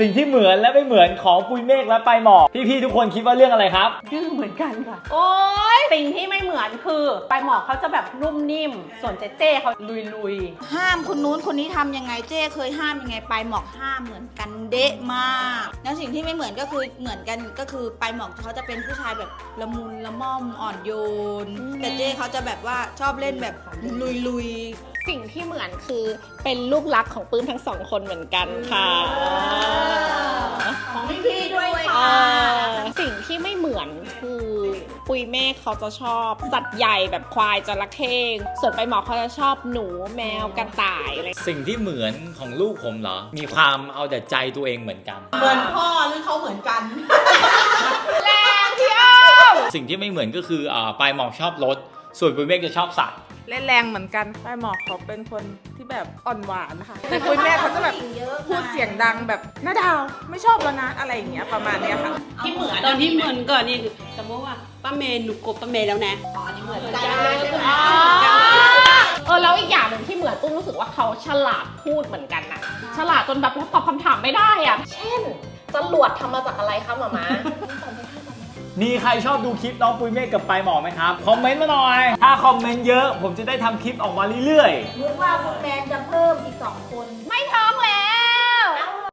สิ่งที่เหมือนและไม่เหมือนของปุยเมฆและไปหมอกพี่ๆทุกคนคิดว่าเรื่องอะไรครับ ดื้อเหมือนกันค่ะ โอ๊ย สิ่งที่ไม่เหมือนคือปลายหมอกเขาจะแบบนุ่มนิ่ม ส่วนเจเจ้เขาลุยลุยห้ามคนนู้นคนนี้ทำยังไงเจ้เคยห้ามยังไงปลายหมอกห้ามเหมือนกันเดะมาก แล้วสิ่งที่ไม่เหมือนก็คือเหมือนกันก็คือปลายหมอกเขาจะเป็นผู้ชายแบบละมุนละม่อมอ่อนโยน แต่เจ้เขาจะแบบว่าชอบเล่นแบบลุยสิ่งที่ เหมือนคือเป็นลูกรักของปื้มทั้งสองคนเหมือนกันค่ะๆของพี่พี่ๆด้วยอ่าค่ะ สิ่งที่ไม่เหมือนคือปุยเมฆเขาจะชอบสัตว์ใหญ่แบบควายจระเข้ส่วนไปหมอเขาจะชอบหนูแมวกระต่ายอะไรสิ่งที่เหมือนของลูกผมเหรอ มีความเอาแต่ใจตัวเองเหมือนกัน เหมือนพ่อหรือเขาเหมือนกันสิ่งที่ไม่เหมือนก็คืออ่าปลายหมอกชอบรถ ส่วนปุยเมฆจะชอบสัตว์ เล่นแรงเหมือนกันป้ายหมอกเขาเป็นคนที่แบบอ่อนหวานนะคะแต่คุยแม่เขาจะแบบพูดเสียงดังแบบน้าดาวไม่ชอบแล้วนะอะไรอย่างเงี้ยประมาณเนี้ยค่ะ ที่เหมือนตอนที่เหมือนก่อนนี่คือสมมติว่าป้าเมย์หนูกบป้าเมย์แล้วนะเออแล้วอีกอย่างหนึ่งที่เหมือนปุ้มรู้สึกว่าเขาฉลาดพูดเหมือนกันนะฉลาดจนแบบตอบคำถามไม่ได้อะเช่นจรวดทำมาจากอะไรคะหมามา มีใครชอบดูคลิปน้องปุ้ยเมฆกับปลายหมอกไหมครับ คอมเมนต์มาหน่อย ถ้าคอมเมนต์เยอะ ผมจะได้ทำคลิปออกมาเรื่อยๆ นึกว่าคุณแมนจะเพิ่มอีกสองคน ไม่ท้อ